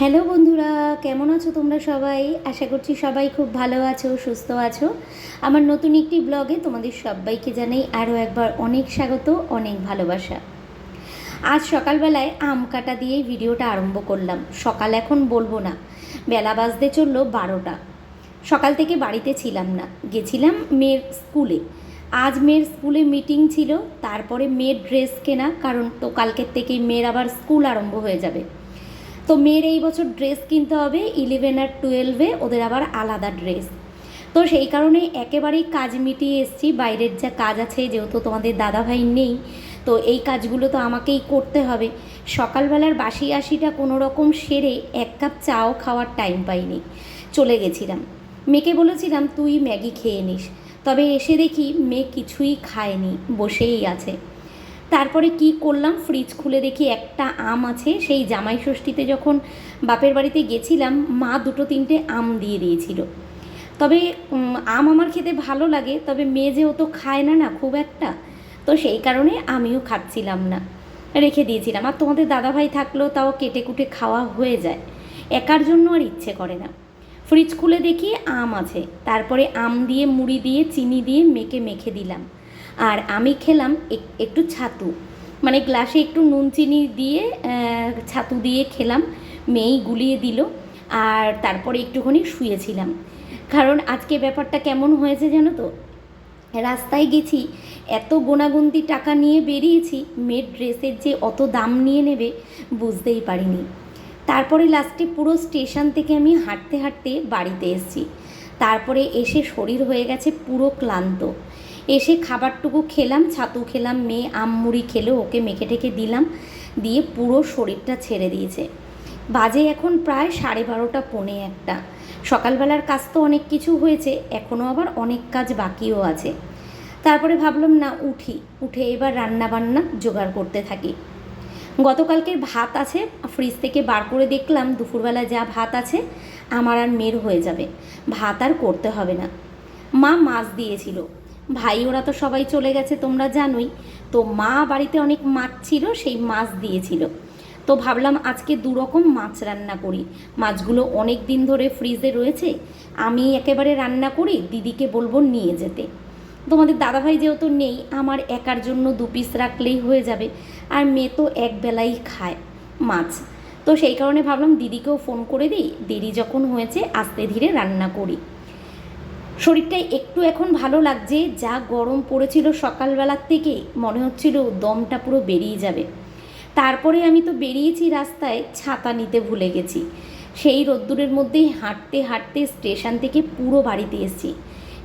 Hello বন্ধুরা, কেমন আছো তোমরা সবাই? আশা করছি সবাই খুব ভালো আছো, সুস্থ আছো। আমার নতুন একটি ব্লগে তোমাদের সবাইকে জানাই আরও একবার অনেক স্বাগত, অনেক ভালোবাসা। আজ সকালবেলায় আম কাটা দিয়েই ভিডিওটা আরম্ভ করলাম। সকাল এখন বলব না, বেলা বাজতে চলল বারোটা। সকাল থেকে বাড়িতে ছিলাম না, গেছিলাম মেয়ের স্কুলে। আজ মেয়ের স্কুলে মিটিং ছিল, তারপরে মেয়ের ড্রেস কেনা, কারণ তো কালকের থেকেই মেয়ের আবার স্কুল আরম্ভ হয়ে যাবে। তো মেয়ের এই বছর ড্রেস কিনতে হবে ইলেভেন আর টুয়েলভে ওদের আবার আলাদা ড্রেস তো সেই কারণে একেবারেই কাজ মিটিয়ে এসছি, বাইরের যা কাজ আছে, যেহেতু তোমাদের দাদাভাই নেই, তো এই কাজগুলো তো আমাকেই করতে হবে। সকালবেলার বাসি আশিটা কোনো রকম সেরে এক কাপ চাও খাওয়ার টাইম পাইনি, চলে গেছিলাম। মেয়েকে বলেছিলাম, তুই ম্যাগি খেয়ে নিস। তবে এসে দেখি মেয়ে কিছুই খায়নি, বসেই আছে। তারপরে কি করলাম? ফ্রিজ খুলে দেখি একটা আম আছে। সেই জামাই ষষ্ঠীতে যখন বাপের বাড়িতে গেছিলাম, মা দুটো তিনটে আম দিয়ে দিয়েছিল। তবে আম আমার খেতে ভালো লাগে, তবে মেয়ে যে ও তো খায় না না, খুব একটা, তো সেই কারণে আমিও খাচ্ছিলাম না। রেখে দিয়েছিলাম। আর তোমাদের দাদাভাই থাকলেও তাও কেটে কুটে খাওয়া হয়ে যায়। একার জন্য আর ইচ্ছে করে না। ফ্রিজ খুলে দেখি আম আছে। তারপরে আম দিয়ে, মুড়ি দিয়ে, চিনি দিয়ে মেখে মেখে দিলাম। আর আমি খেলাম এক- একটু ছাতু। মানে গ্লাসে একটু নুন চিনি দিয়ে ছাতু দিয়ে খেলাম। মেয়েই গুলিয়ে দিল আর তারপরে একটুখানি শুয়েছিলাম। কারণ আজকে ব্যাপারটা কেমন হয়েছে জানো তো? রাস্তায় গেছি, এত গোনাগুন্তি টাকা নিয়ে বেরিয়েছি, মেয়ের ড্রেসের যে অত দাম নিয়ে নেবে বুঝতেই পারিনি। তারপরে লাস্টে পুরো স্টেশন থেকে আমি হাঁটতে হাঁটতে বাড়িতে এসেছি। তারপরে এসে শরীর হয়ে গেছে পুরো ক্লান্ত। এসে খাবারটুকু খেলাম, ছাতু খেলাম, মেয়ে আম মুড়ি খেলো, ওকে মেখে টেকে দিলাম, দিয়ে পুরো শরীরটা ছেড়ে দিয়েছে। বাজে এখন প্রায় সাড়ে বারোটা পৌনে একটা। সকালবেলার কাজ তো অনেক কিছু হয়েছে এখনও আবার অনেক কাজ বাকিও আছে। তারপরে ভাবলাম, না, উঠি। উঠে এবার রান্না বান্না জোগাড় করতে থাকি। গতকালকের ভাত আছে, ফ্রিজ থেকে বার করে দেখলাম, দুপুরবেলা যা ভাত আছে, আমার আর মেয়ের হয়ে যাবে। ভাত আর করতে হবে না। মা মাছ দিয়েছিল। ভাই, ওরা তো সবাই চলে গেছে, তোমরা জানোই। তো মা বাড়িতে অনেক মাছ ছিল, সেই মাছ দিয়েছিল। তো ভাবলাম আজকে দু রকম মাছ রান্না করি। মাছগুলো অনেক দিন ধরে ফ্রিজে রয়েছে, আমি একেবারে রান্না করি, দিদিকে বলব নিয়ে যেতে। তোমাদের দাদাভাই যেহেতু নেই, আমার একার জন্য দু পিস রাখলেই হয়ে যাবে, আর মেয়ে তো এক বেলাই খায় মাছ। তো সেই কারণে ভাবলাম দিদিকেও ফোন করে দিই, দেরি যখন হয়েছে, আস্তে ধীরে রান্না করি। শরীরটা একটু এখন ভালো লাগছে, যা গরম পড়েছিল সকালবেলার থেকে, মনে হচ্ছিল দমটা পুরো বেরিয়ে যাবে। তারপরে আমি তো বেরিয়েছি রাস্তায়, ছাতা নিতে ভুলে গেছি। সেই রোদ্দুরের মধ্যেই হাঁটতে হাঁটতে স্টেশন থেকে পুরো বাড়িতে এসেছি।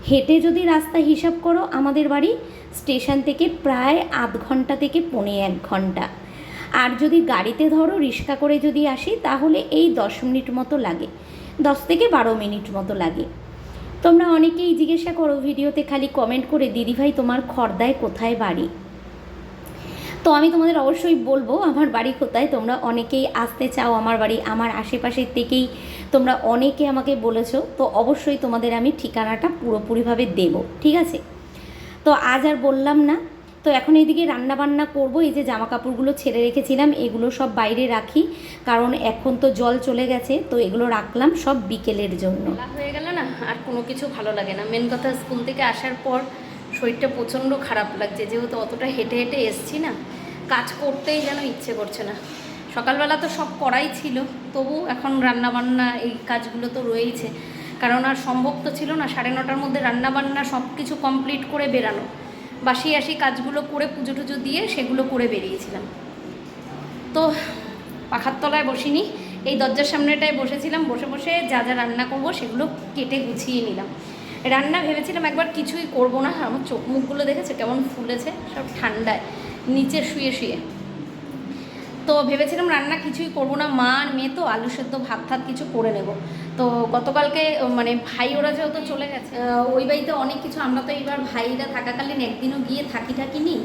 হেঁটে যদি রাস্তা হিসাব করো, আমাদের বাড়ি স্টেশন থেকে প্রায় আধ ঘণ্টা থেকে পৌনে এক ঘণ্টা। আর যদি গাড়িতে ধরো, রিক্সা করে যদি আসি, তাহলে এই দশ মিনিট মতো লাগে। দশ থেকে বারো মিনিট মতো লাগে। তোমরা অনেকেই জিজ্ঞাসা করো ভিডিওতে খালি কমেন্ট করে দিদিভাই তোমার খর্দায় কোথায় বাড়ি? তো আমি তোমাদের অবশ্যই বলব, আমার বাড়ি কোথায়? তোমরা অনেকেই আসতে চাও আমার বাড়ি, আমার আশেপাশের থেকেই তোমরা অনেকে আমাকে বলেছ, তো অবশ্যই তোমাদের আমি ঠিকানাটা পুরোপুরিভাবে দেব, ঠিক আছে? তো আজ আর বললাম না, তো এখন এইদিকে রান্না বান্না করব, এই যে জামা কাপড়গুলো ছেড়ে রেখেছিলাম, এগুলো সব বাইরে রাখি, কারণ এখন তো জল চলে গেছে, তো এগুলো রাখলাম সব বিকেলের জন্য। হয়ে গেল আর কোনো কিছু ভালো লাগে না। মেন কথা স্কুল থেকে আসার পর শরীরটা প্রচণ্ড খারাপ লাগছে। যেহেতু অতটা হেঁটে হেঁটে এসছি না, কাজ করতেই যেন ইচ্ছে করছে না। সকালবেলা তো সব করাই ছিল, তবু এখন রান্না বান্না এই কাজগুলো তো রয়েইছে। কারণ আর সম্ভব তো ছিল না, সাড়ে নটার মধ্যে রান্না বান্না সব কিছু কমপ্লিট করে বেরানো। বাসি আসি কাজগুলো করে পুজো টুজো দিয়ে সেগুলো করে বেরিয়েছিলাম। তো পাখার তলায় বসিনি এই দরজার সামনেটায় বসেছিলাম, বসে বসে যা যা রান্না করব সেগুলো কেটে গুছিয়ে নিলাম। রান্না ভেবেছিলাম একবার কিছুই করব না, আমার চোখ মুখগুলো দেখেছে কেমন ফুলেছে, সব ঠান্ডায়, নিচে শুয়ে শুয়ে। তো ভেবেছিলাম রান্না কিছুই করব না, মা আর মেয়ে তো আলু সেদ্ধ, ভাত ভাত কিছু করে নেব। তো গতকালকে মানে ভাই ওরা যেহেতু চলে গেছে ওই বাড়িতে অনেক কিছু, আমরা তো এইবার ভাইরা থাকাকালীন একদিনও গিয়ে থাকি থাকিনি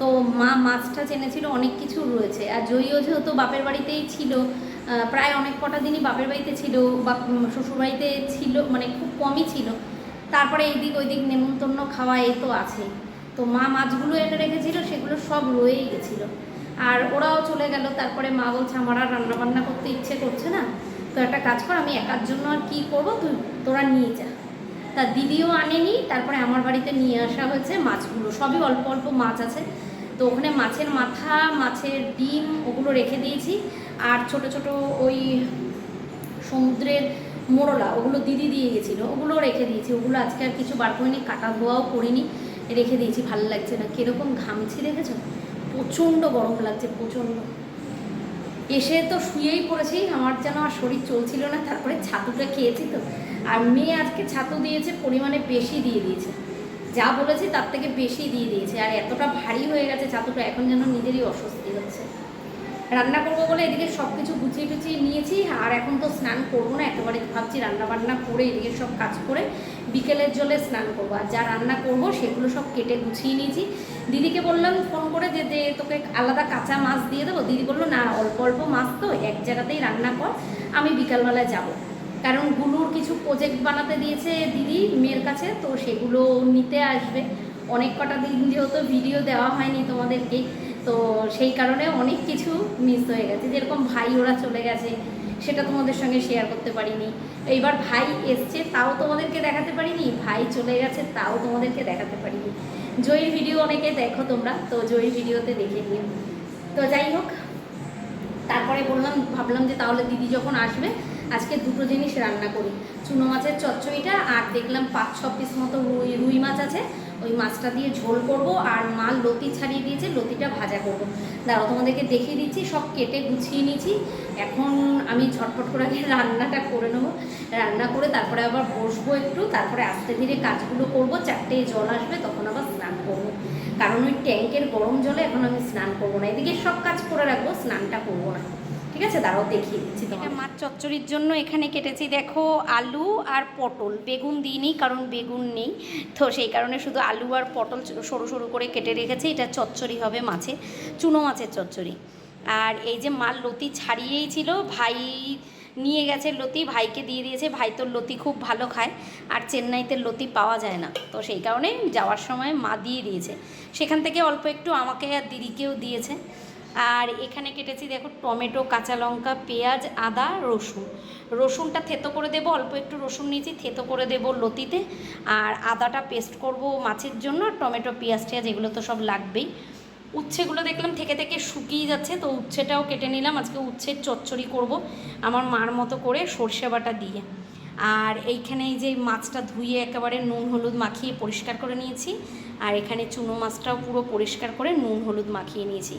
তো মা মাছটা জেনেছিল অনেক কিছু রয়েছে। আর জয়ীও যেহেতু বাপের বাড়িতেই ছিল প্রায় অনেক কটা দিনই বাপের বাড়িতে ছিল বা শ্বশুর বাড়িতে ছিল মানে খুব কমই ছিল। তারপরে এইদিক ওইদিক নেমন্তন্ন খাওয়া এই তো আছে। তো মা মাছগুলো এনে রেখেছিল, সেগুলো সব রয়েই গেছিল। আর ওরাও চলে গেল, তারপরে মা বলছে, আমার আর রান্না বান্না করতে ইচ্ছে করছে না। তো একটা কাজ কর, আমি একার জন্য আর কী করব? তুই, তোরা নিয়ে যা। তা দিদিও আনেনি, তারপরে আমার বাড়িতে নিয়ে আসা হয়েছে মাছগুলো। সবই অল্প অল্প মাছ আছে। তো ওখানে মাছের মাথা, মাছের ডিম ওগুলো রেখে দিয়েছি। আর ছোট ছোট ওই সমুদ্রের মোড়লা ওগুলো দিদি দিয়ে গেছিল ওগুলো রেখে দিয়েছি। ওগুলো আজকে আর কিছু বার করিনি, কাটা ধোয়াও করিনি, রেখে দিয়েছি। ভালো লাগছে না। কীরকম ঘামছি দেখেছ? প্রচণ্ড গরম লাগছে, প্রচণ্ড। এসে তো শুয়েই পড়েছি, আমার যেন আর শরীর চলছিল না, তারপরে ছাতুটা খেয়েছি তো। আর মেয়ে আজকে ছাতু দিয়েছে, পরিমাণে বেশি দিয়ে দিয়েছে। যা বলেছি তার থেকে বেশি দিয়ে দিয়েছে। আর এতটা ভারী হয়ে গেছে ছাতুটা এখন যেন নিজেরই অস্বস্তি হচ্ছে। রান্না করব বলে এদিকে সব কিছু গুছিয়ে টুচিয়ে নিয়েছি, আর এখন তো স্নান করব না, একেবারে ভাবছি রান্না বান্না করে এদিকে সব কাজ করে বিকেলের জলে স্নান করব। আর যা রান্না করব সেগুলো সব কেটে গুছিয়ে নিয়েছি। দিদিকে বললাম ফোন করে যে যে তোকে আলাদা কাঁচা মাছ দিয়ে দেবো। দিদি বলল, না, অল্প অল্প মাছ তো, এক জায়গাতেই রান্না কর, আমি বিকালবেলায় যাব। কারণ গুলুর কিছু প্রজেক্ট বানাতে দিয়েছে দিদি, মেয়ের কাছে, তো সেগুলো নিতে আসবে। অনেক কটা দিন যেহেতু ভিডিও দেওয়া হয়নি তোমাদেরকে, তো সেই কারণে অনেক কিছু মিস হয়ে গেছে। যেরকম ভাই ওরা চলে গেছে, সেটা তোমাদের সঙ্গে শেয়ার করতে পারিনি। এইবার ভাই এসছে, তাও তোমাদেরকে দেখাতে পারিনি। ভাই চলে গেছে, তাও তোমাদেরকে দেখাতে পারিনি। জয়ীর ভিডিও অনেকে দেখো তোমরা, তো জয়ীর ভিডিওতে দেখে নিও। তো যাই হোক, তারপরে বললাম, ভাবলাম যে তাহলে দিদি যখন আসবে আজকে দুটো জিনিস রান্না করি। চুনো মাছের চচ্চড়িটা আর দেখলাম পাঁচ, ছ পিস মতো রুই রুই মাছ আছে। ওই মাছটা দিয়ে ঝোল করব আর মা লতি ছাড়িয়ে দিয়েছে, লতিটা ভাজা করব। দাঁড়াও, তোমাদেরকে দেখিয়ে দিচ্ছি, সব কেটে গুছিয়ে নিয়েছি। এখন আমি ঝটপট করে আগে রান্নাটা করে নেব। রান্না করে তারপরে আবার বসবো একটু, তারপরে আস্তে ধীরে কাজগুলো করব। চারটে জল আসবে, তখন আবার স্নান করব। কারণ ওই ট্যাঙ্কের গরম জলে এখন আমি স্নান করব না। এদিকে সব কাজ করে রাখব, স্নানটা করব না। ঠিক আছে? দাঁড়াও দেখিয়ে দিচ্ছি তোমাকে মাছ চচ্চড়ির জন্য এখানে কেটেছি দেখো আলু আর পটল। বেগুন দিইনি কারণ বেগুন নেই। তো সেই কারণে শুধু আলু আর পটল সরু সরু করে কেটে রেখেছি। এটা চচ্চড়ি হবে মাছে চুনো মাছের চচ্চড়ি। আর এই যে মাল লতি ছাড়িয়েই ছিল ভাই নিয়ে গেছে লতি ভাইকে দিয়ে দিয়েছে। ভাই তো লতি খুব ভালো খায় আর চেন্নাইতে লতি পাওয়া যায় না। তো সেই কারণে যাওয়ার সময় মা দিয়ে দিয়েছে। সেখান থেকে অল্প একটু আমাকে আর দিদিকেও দিয়েছে। আর এখানে কেটেছি দেখো টমেটো, কাঁচা লঙ্কা, পেঁয়াজ, আদা, রসুন। রসুনটা থেতো করে দেবো, অল্প একটু রসুন নিয়েছি, থেতো করে দেবো লতিতে। আর আদাটা পেস্ট করব মাছের জন্য, আর টমেটো, পেঁয়াজ, টেয়াজ, এগুলো তো সব লাগবেই। উচ্ছেগুলো দেখলাম থেকে থেকে শুকিয়ে যাচ্ছে, তো উচ্ছেটাও কেটে নিলাম। আজকে উচ্ছের চচ্চড়ি করব আমার মার মতো করে সর্ষে বাটা দিয়ে। আর এইখানে এই যে মাছটা ধুয়ে একেবারে নুন, হলুদ মাখিয়ে পরিষ্কার করে নিয়েছি। আর এখানে চুনো মাছটাও পুরো পরিষ্কার করে নুন, হলুদ মাখিয়ে নিয়েছি।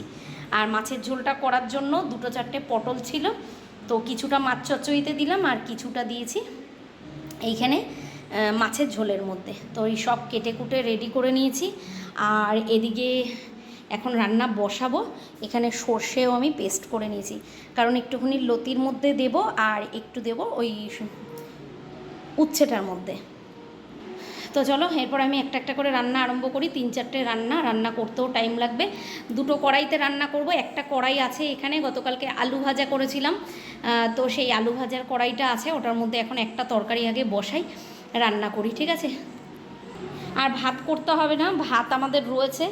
আর মাছের ঝোলটা করার জন্য দুটো চারটে পটল ছিল। তো কিছুটা মাছ চচ্চড়িতে দিলাম আর কিছুটা দিয়েছি এইখানে মাছের ঝোলের মধ্যে। তো এই সব কেটে কুটে রেডি করে নিয়েছি। আর এদিকে এখন রান্না বসাবো। এখানে সর্ষেও আমি পেস্ট করে নিয়েছি। কারণ একটুখানি লতির মধ্যে দেব আর একটু দেব ওই উচ্ছেটার মধ্যে। তো চলো, এরপর আমি একটা একটা করে রান্না আরম্ভ করি। তিন চারটে রান্না রান্না করতেও টাইম লাগবে। দুটো কড়াইতে রান্না করব। একটা কড়াই আছে এখানে, গতকালকে আলু ভাজা করেছিলাম। তো সেই আলু ভাজার কড়াইটা আছে, ওটার মধ্যে এখন একটা তরকারি আগে বসাই, রান্না করি, ঠিক আছে? আর ভাত করতে হবে না, ভাত আমাদের রয়েছে।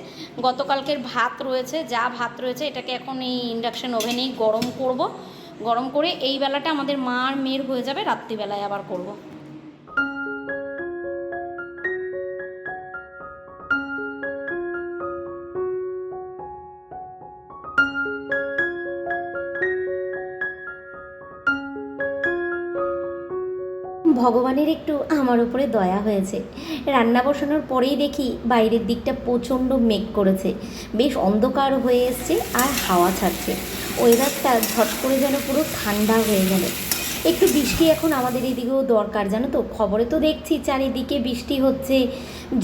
গতকালকের ভাত রয়েছে, যা ভাত রয়েছে, এটাকে এখন এই ইন্ডাকশান ওভেনেই গরম করব। গরম করে এই বেলাটা আমাদের মা আর মেয়ের হয়ে যাবে, রাত্রিবেলায় আবার করব। ভগবানের একটু আমার উপরে দয়া হয়েছে। রান্না বসানোর পরেই দেখি বাইরের দিকটা প্রচণ্ড মেঘ করেছে। বেশ অন্ধকার হয়ে এসছে আর হাওয়া ছাড়ছে। ওয়েদারটা ঝট করে যেন পুরো ঠান্ডা হয়ে গেল। একটু বৃষ্টি এখন আমাদের এদিকেও দরকার, জানো তো? খবরে তো দেখছি চারিদিকে বৃষ্টি হচ্ছে,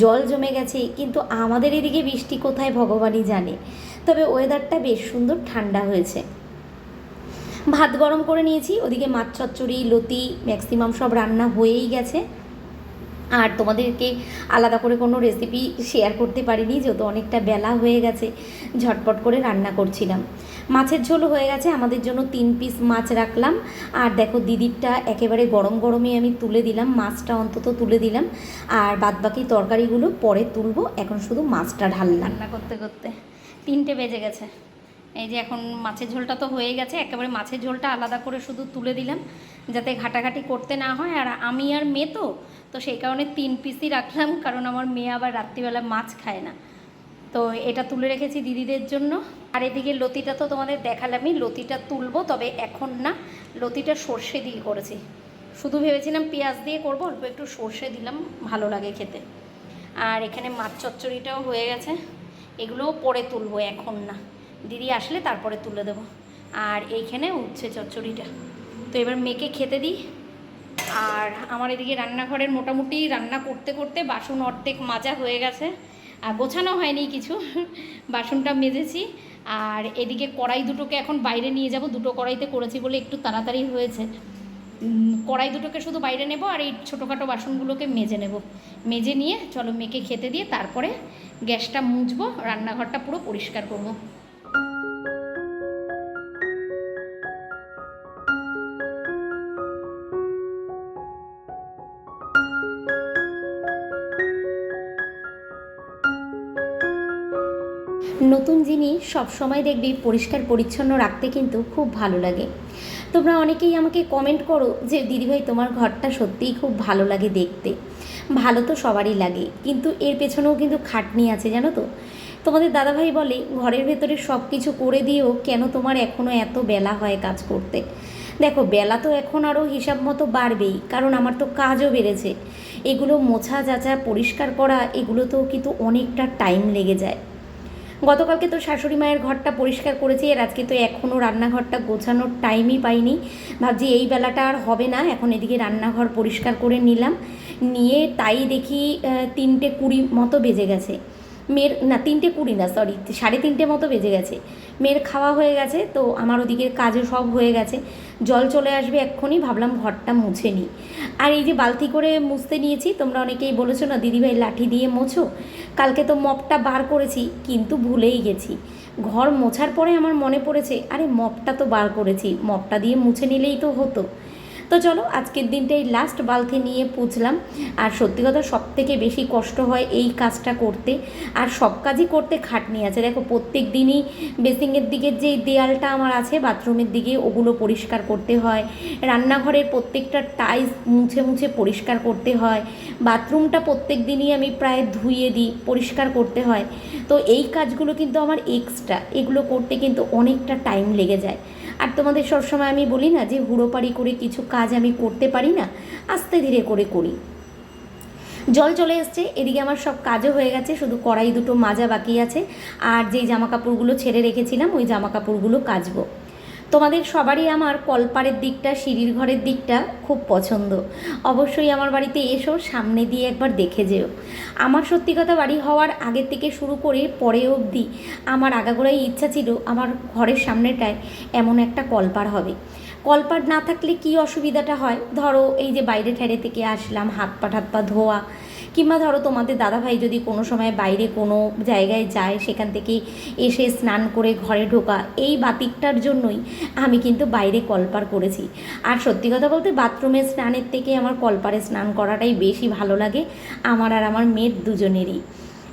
জল জমে গেছে, কিন্তু আমাদের এদিকে বৃষ্টি কোথায় ভগবানই জানে। তবে ওয়েদারটা বেশ সুন্দর ঠান্ডা হয়েছে। ভাত গরম করে নিয়েছি, ওদিকে মাছ চচ্চড়ি, লতি ম্যাক্সিমাম সব রান্না হয়েই গেছে। আর তোমাদেরকে আলাদা করে কোনো রেসিপি শেয়ার করতে পারিনি, যেহেতু অনেকটা বেলা হয়ে গেছে, ঝটপট করে রান্না করছিলাম। মাছের ঝোল হয়ে গেছে, আমাদের জন্য তিন পিস মাছ রাখলাম। আর দেখো দিদিরটা একেবারে গরম গরমে আমি তুলে দিলাম, মাছটা অন্তত তুলে দিলাম। আর বাদবাকি তরকারিগুলো পরে তুলবো, এখন শুধু মাছটা ঢাললাম। রান্না করতে করতে তিনটে বেজে গেছে। এই যে এখন মাছের ঝোলটা তো হয়ে গেছে, একেবারে মাছের ঝোলটা আলাদা করে শুধু তুলে দিলাম, যাতে ঘাটাঘাটি করতে না হয়। আর আমি আর মেয়ে তো তো সেই কারণে তিন পিসই রাখলাম, কারণ আমার মেয়ে আবার রাত্রিবেলা মাছ খায় না। তো এটা তুলে রেখেছি দিদিদের জন্য। আর এদিকে লতিটা তো তোমাদের দেখালামই, লতিটা তুলবো, তবে এখন না, লতিটা সর্ষে দিয়ে করেছি। শুধু ভেবেছিলাম পেঁয়াজ দিয়ে করব, অল্প একটু সর্ষে দিলাম, ভালো লাগে খেতে। আর এখানে মাছ চচ্চড়িটাও হয়ে গেছে, এগুলোও পরে তুলবো এখন না। দিদি আসলে তারপরে তুলে দেবো। আর এইখানে উচ্ছে চচ্চড়িটা। তো এবার মেয়েকে খেতে দিই। আর আমার এদিকে রান্নাঘরের মোটামুটি রান্না করতে করতে বাসন অর্ধেক মাজা হয়ে গেছে। আর গোছানো হয়নি কিছু। বাসনটা মেজেছি। আর এদিকে কড়াই দুটোকে এখন বাইরে নিয়ে যাব। দুটো কড়াইতে করেছি বলে একটু তাড়াতাড়ি হয়েছে। কড়াই দুটোকে শুধু বাইরে নেব আর এই ছোটোখাটো বাসনগুলোকে মেজে নেব। মেজে নিয়ে চলো মেয়েকে খেতে দিয়ে তারপরে গ্যাসটা মুছবো। রান্নাঘরটা পুরো পরিষ্কার করব। নতুন জিনিস সব সময় দেখবি পরিষ্কার, পরিচ্ছন্ন রাখতে কিন্তু খুব ভালো লাগে। তোমরা অনেকেই আমাকে কমেন্ট করো যে দিদিভাই তোমার ঘরটা সত্যিই খুব ভালো লাগে দেখতে। ভালো তো সবারই লাগে, কিন্তু এর পেছনেও কিন্তু খাটনি আছে, জানো তো? তোমাদের দাদাভাই বলে, ঘরের ভেতরে সব কিছু করে দিয়েও কেন তোমার এখনও এত বেলা হয় কাজ করতে? দেখো, বেলা তো এখন আরও হিসাব মতো বাড়বেই, কারণ আমার তো কাজও বেড়েছে। এগুলো মোছা যাচা পরিষ্কার করা এগুলো তো কিন্তু অনেকটা টাইম লেগে যায়। গতকালকে তো শাশুড়ি মায়ের ঘরটা পরিষ্কার করেছি আর আজকে তো এখনও রান্নাঘরটা গোছানোর টাইমই পাইনি। ভাবছি এই বেলাটা আর হবে না, এখন এদিকে রান্নাঘর পরিষ্কার করে নিলাম। নিয়ে তাই দেখি তিনটে কুড়ি মতো বেজে গেছে। মেয়ের, না, তিনটে কুড়ি না সরি সাড়ে তিনটে মতো বেজে গেছে। মেয়ের খাওয়া হয়ে গেছে, তো আমার ওদিকের কাজও সব হয়ে গেছে। জল চলে আসবে এক্ষুনি, ভাবলাম ঘরটা মুছে নিই। আর এই যে বালতি করে মুছতে নিয়েছি, তোমরা অনেকেই বলেছ না দিদিভাই লাঠি দিয়ে মোছো? কালকে তো মপটা বার করেছি, কিন্তু ভুলেই গেছি। ঘর মোছার পরে আমার মনে পড়েছে, আরে, মপটা তো বার করেছি, মপটা দিয়ে মুছে নিলেই তো হতো। তো চলো, আজকের দিনটা এই লাস্ট বালতি নিয়ে পুছলাম। আর সত্যি কথা সব থেকে বেশি কষ্ট হয় এই কাজটা করতে। আর সব কাজই করতে খাটনি আছে। দেখো প্রত্যেক দিনই বেসিংয়ের দিকের যে দেয়ালটা আমার আছে বাথরুমের দিকে ওগুলো পরিষ্কার করতে হয়। রান্নাঘরের প্রত্যেকটা টাইস মুছে মুছে পরিষ্কার করতে হয়। বাথরুমটা প্রত্যেক দিনই আমি প্রায় ধুয়ে দিই, পরিষ্কার করতে হয়। তো এই কাজগুলো কিন্তু আমার এক্সট্রা এগুলো করতে কিন্তু অনেকটা টাইম লেগে যায়। আর তোমাদের সবসময় আমি বলি না যে হুড়োপাড়ি করে কিছু কাজ আমি করতে পারি না, আস্তে ধীরে করে করি। জল চলে এসছে, এদিকে আমার সব কাজও হয়ে গেছে, শুধু কড়াই দুটো মাজা বাকি আছে, আর যেই জামা কাপড়গুলো ছেড়ে রেখেছিলাম, ওই জামা কাপড়গুলো কাচবো। তোমাদের সবারই আমার কলপারের দিকটা, সিঁড়ির ঘরের দিকটা খুব পছন্দ। অবশ্যই আমার বাড়িতে এসো, সামনে দিয়ে একবার দেখে যেও। আমার সত্যি কথা বাড়ি হওয়ার আগের থেকে শুরু করে পরে অবধি আমার আগাগোড়াই ইচ্ছা ছিল আমার ঘরের সামনেটায় এমন একটা কলপার হবে। কলপাট না থাকলে কি অসুবিধাটা হয়? ধরো এই যে বাইরে ঠেরে থেকে আসলাম, হাত পা পা ধোয়া কিংবা ধরো তোমাদের দাদাভাই যদি কোনো সময় বাইরে কোনো জায়গায় যায়, সেখান থেকে এসে স্নান করে ঘরে ঢোকা, এই বাতিকটার জন্যই আমি কিন্তু বাইরে কলপার করেছি। আর সত্যি কথা বলতে বাথরুমে স্নানের থেকে আমার কলপারে স্নান করাটাই বেশি ভালো লাগে, আমার আর আমার মেয়ের দুজনেরই।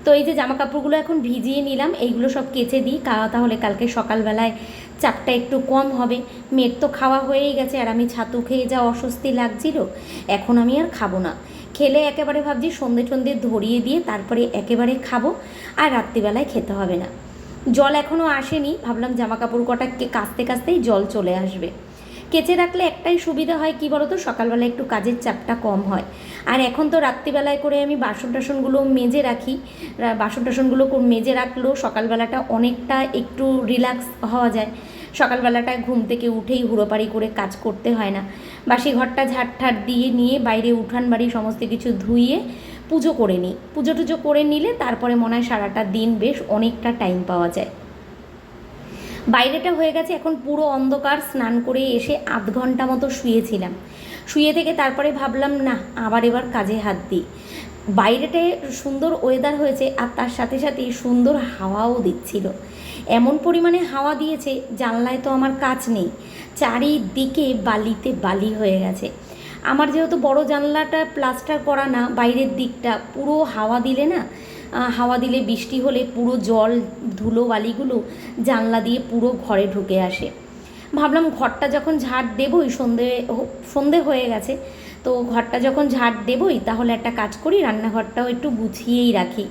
তো এই যে জামা কাপড়গুলো এখন ভিজিয়ে নিলাম, এইগুলো সব কেচে দিই তাহলে কালকে সকালবেলায় চাপটা একটু কম হবে। মেয়ের তো খাওয়া হয়েই গেছে, আর আমি ছাতু খেয়ে যা অস্বস্তি লাগছিল, এখন আমি আর খাব না। খেলে একেবারে ভাবছি সন্ধে টন্ধে ধরিয়ে দিয়ে তারপরে একেবারে খাব, আর রাত্রিবেলায় খেতে হবে না। জল এখনও আসেনি, ভাবলাম জামা কাপড় কটা কাচতে কাচতেই জল চলে আসবে। কেচে রাখলে একটাই সুবিধা হয় কি বলতো? সকালবেলা একটু কাজের চাপটা কম হয়। আর এখন তো রাত্রিবেলায় করে আমি বাসন টাসনগুলো মেজে রাখি। বাসন টাসনগুলো মেজে রাখলেও সকালবেলাটা অনেকটা একটু রিল্যাক্স হওয়া যায়। সকালবেলাটায় ঘুম থেকে উঠেই হুড়োপাড়ি করে কাজ করতে হয় না। বাসি ঘরটা ঝাড় দিয়ে নিয়ে বাইরে উঠান বাড়ি সমস্ত কিছু ধুইয়ে পুজো করে নিই। পুজো টুজো করে নিলে তারপরে মনে হয় সারাটা দিন বেশ অনেকটা টাইম পাওয়া যায়। বাইরেটা হয়ে গেছে এখন পুরো অন্ধকার, স্নান করে এসে আধ ঘণ্টা মতো শুয়েছিলাম। শুয়ে থেকে তারপরে ভাবলাম, না, আবার এবার কাজে হাত দিই। বাইরেটায় সুন্দর ওয়েদার হয়েছে আর তার সাথে সাথে সুন্দর হাওয়াও দিচ্ছিল। এমন পরিমাণে হাওয়া দিয়েছে, জানলায় তো আমার কাজ নেই। চারিদিকে বালিতে বালি হয়ে গেছে। আমার যেহেতু বড় জানলাটা প্লাস্টার করা না, বাইরের দিকটা পুরো হাওয়া দিলে না হাওয়া দিলে বৃষ্টি হলে পুরো জল, ধুলো বালিগুলো জানলা দিয়ে পুরো ঘরে ঢুকে আসে। ভাবলাম ঘরটা যখন ঝাড় দেবই, সন্ধে সন্ধে হয়ে গেছে, তো ঘরটা যখন ঝাড় দেবই, তাহলে একটা কাজ করি, রান্নাঘরটাও একটু গুছিয়েই রাখি।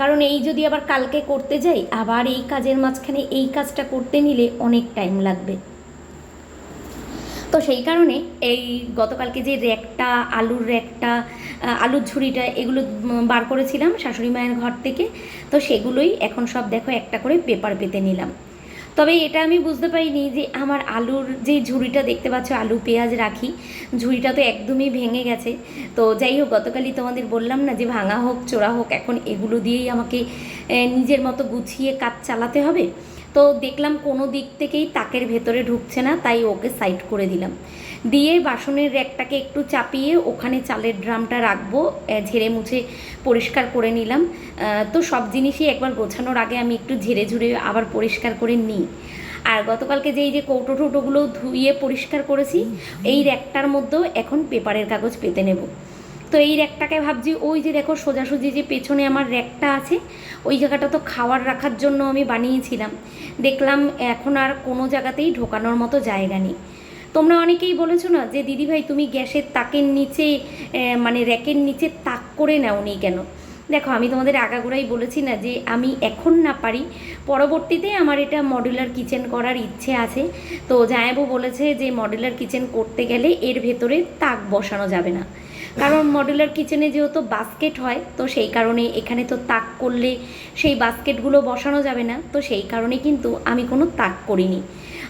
কারণ এই যদি আবার কালকে করতে যাই, আবার এই কাজের মাঝখানে এই কাজটা করতে নিলে অনেক টাইম লাগবে। তো সেই কারণে এই গতকালকে যে র্যাকটা, আলুর র্যাকটা আলুর ঝুড়িটা, এগুলো বার করেছিলাম শাশুড়ি মায়ের ঘর থেকে, তো সেগুলোই এখন সব দেখো একটা করে পেপার পেতে নিলাম। তবে এটা আমি বুঝতে পারিনি যে আমার আলুর যে ঝুড়িটা দেখতে পাচ্ছ, আলু, পেঁয়াজ রাখি, ঝুড়িটা তো একদমই ভেঙে গেছে। তো যাই হোক, গতকালই তোমাদের বললাম না যে ভাঙা হোক, চোরা হোক, এখন এগুলো দিয়েই আমাকে নিজের মতো গুছিয়ে কাজ চালাতে হবে। তো দেখলাম কোনো দিক থেকেই তাকের ভেতরে ঢুকছে না, তাই ওকে সাইড করে দিলাম। দিয়ে বাসনের র্যাকটাকে একটু চাপিয়ে ওখানে চালের ড্রামটা রাখব ঝেড়ে মুছে পরিষ্কার করে নিলাম। তো সব জিনিসই একবার গোছানোর আগে আমি একটু ঝেড়ে ঝুড়ে আবার পরিষ্কার করে নিই। আর গতকালকে যে এই যে কৌটো টৌটোগুলো ধুয়ে পরিষ্কার করেছি, এই র্যাকটার মধ্যেও এখন পেপারের কাগজ পেতে নেব। তো এই র্যাকটাকে ভাবছি, ওই যে দেখো সোজাসুজি যে পেছনে আমার র্যাকটা আছে, ওই জায়গাটা তো খাওয়ার রাখার জন্য আমি বানিয়েছিলাম। দেখলাম এখন আর কোনো জায়গাতেই ঢোকানোর মতো জায়গা নেই। তোমরা অনেকেই বলেছ না যে দিদিভাই তুমি গ্যাসের তাকের নিচে মানে র্যাকের নিচে তাক করে নাওনি কেন? দেখো, আমি তোমাদের আগাগোড়াই বলেছি না যে, আমি এখন না পারি। পরবর্তীতে আমার এটা মডুলার কিচেন করার ইচ্ছে আছে। তো জায়াবু বলেছে যে মডুলার কিচেন করতে গেলে এর ভেতরে তাক বসানো যাবে না। কারণ মডুলার কিচেনে যেহেতু বাস্কেট হয়, তো সেই কারণে এখানে তো তাক করলে সেই বাস্কেটগুলো বসানো যাবে না। তো সেই কারণে কিন্তু আমি কোনো তাক করিনি।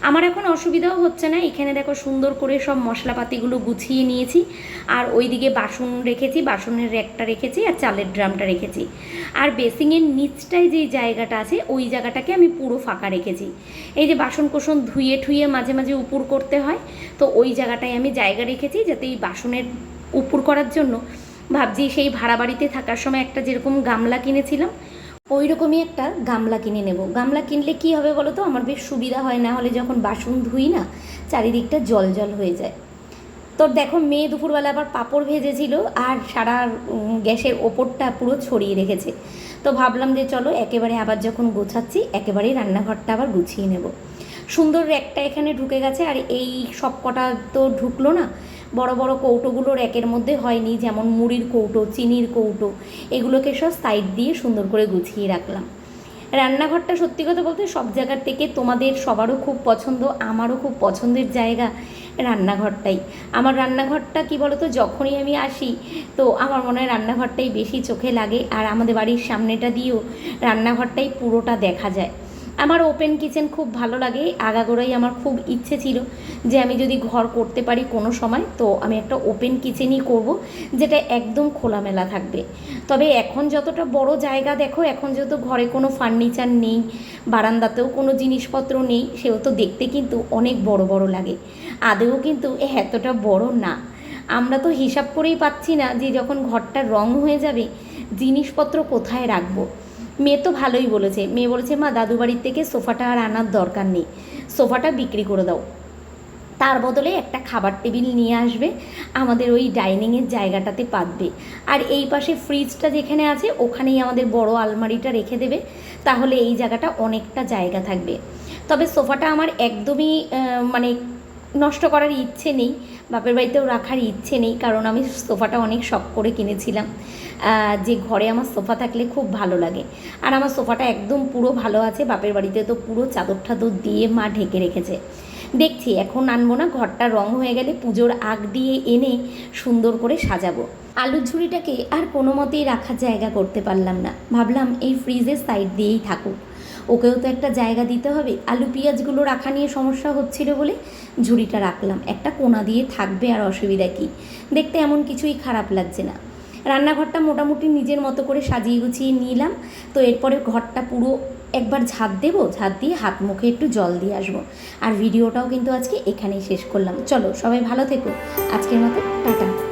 আমার এখন অসুবিধাও হচ্ছে না, এখানে দেখো সুন্দর করে সব মশলাপাতিগুলো গুছিয়ে নিয়েছি, আর ওইদিকে বাসন রেখেছি, বাসনের র্যাকটা রেখেছি, আর চালের ড্রামটা রেখেছি। আর বেসিংয়ের নিচটায় যেই জায়গাটা আছে, ওই জায়গাটাকে আমি পুরো ফাঁকা রেখেছি। এই যে বাসন কোসন ধুয়ে ঠুয়ে মাঝে মাঝে উপুর করতে হয়, তো ওই জায়গাটায় আমি জায়গা রেখেছি যাতে এই বাসনের উপুর করার জন্য ভাবছি সেই ভাড়া বাড়িতে থাকার সময় একটা যেরকম গামলা কিনেছিলাম ওই রকমই একটা গামলা কিনে নেব। গামলা কিনলে কি হবে বলো তো? আমার বেশ সুবিধা হয়, না হলে যখন বাসন ধুই না, চারিদিকটা জল জল হয়ে যায়। তো দেখো, মেয়ে দুপুরবেলা আবার পাঁপড় ভেজেছিল আর সারা গ্যাসের ওপরটা পুরো ছড়িয়ে রেখেছে। তো ভাবলাম যে চলো, একেবারে আবার যখন গোছাচ্ছি, একেবারেই রান্নাঘরটা আবার গুছিয়ে নেব। সুন্দর র্যাকটা এখানে ঢুকে গেছে, আর এই সব কটা তো ঢুকলো না বড় বড় কৌটোগুলো র্যাকের মধ্যে হয়নি, যেমন মুড়ির কৌটো, চিনির কৌটো, এগুলোকে সব সাইড দিয়ে সুন্দর করে গুছিয়ে রাখলাম। রান্নাঘরটা সত্যি কথা বলতে সব জায়গার থেকে তোমাদের সবারও খুব পছন্দ, আমারও খুব পছন্দের জায়গা রান্নাঘরটাই। আমার রান্নাঘরটা কি বলতো, যখনই আমি আসি, তো আমার মনে হয় রান্নাঘরটাই বেশি চোখে লাগে আর আমাদের বাড়ির সামনেটা দিয়েও রান্নাঘরটাই পুরোটা দেখা যায়। আমার ওপেন কিচেন খুব ভালো লাগে। আগাগোড়াই আমার খুব ইচ্ছে ছিল যে আমি যদি ঘর করতে পারি কোনো সময়, তো আমি একটা ওপেন কিচেনই করব, যেটা একদম খোলামেলা থাকবে। তবে এখন যতটা বড় জায়গা দেখো, এখন যেহেতু ঘরে কোনো ফার্নিচার নেই, বারান্দাতেও কোনো জিনিসপত্র নেই, সেও তো দেখতে কিন্তু অনেক বড় বড় লাগে। আদেও কিন্তু এতটা বড় না। আমরা তো হিসাব করেই পাচ্ছি না যে যখন ঘরটা রং হয়ে যাবে, জিনিসপত্র কোথায় রাখব? মেয়ে তো ভালোই বলেছে। মেয়ে বলেছে, মা দাদু বাড়ির থেকে সোফাটা আর আনার দরকার নেই। সোফাটা বিক্রি করে দাও। তার বদলে একটা খাবার টেবিল নিয়ে আসবে। আমাদের ওই ডাইনিংয়ের জায়গাটাতে পাতবে। আর এই পাশে ফ্রিজটা যেখানে আছে, ওখানেই আমাদের বড় আলমারিটা রেখে দেবে। তাহলে এই জায়গাটা অনেকটা জায়গা থাকবে। তবে সোফাটা আমার একদমই মানে নষ্ট করার ইচ্ছে নেই। বাপের বাড়িতেও রাখার ইচ্ছে নেই, কারণ আমি সোফাটা অনেক শখ করে কিনেছিলাম। যে ঘরে আমার সোফা থাকলে খুব ভালো লাগে। আর আমার সোফাটা একদম পুরো ভালো আছে, বাপের বাড়িতে তো পুরো চাদর টাদর দিয়ে মা ঢেকে রেখেছে। দেখছি, এখন আনব না, ঘরটা রং হয়ে গেলে পুজোর আগ দিয়ে এনে সুন্দর করে সাজাবো। আলুর ঝুড়িটাকে আর কোনো মতেই রাখার জায়গা করতে পারলাম না। ভাবলাম এই ফ্রিজের সাইড দিয়েই থাকুক। ওকেও তো একটা জায়গা দিতে হবে। আলু পেঁয়াজগুলো রাখা নিয়ে সমস্যা হচ্ছিল বলে ঝুড়িটা রাখলাম। একটা কোনা দিয়ে থাকবে আর অসুবিধা কী? দেখতে এমন কিছুই খারাপ লাগছে না। রান্নাঘরটা মোটামুটি নিজের মতো করে সাজিয়ে গুছিয়ে নিলাম। তো এরপরে ঘরটা পুরো একবার ঝাঁপ দেবো, ঝাঁপ দিয়ে হাত মুখে একটু জল দিয়ে আসব। আর ভিডিওটাও কিন্তু আজকে এখানেই শেষ করলাম। চলো সবাই ভালো থেকো। আজকের মতো টাটা।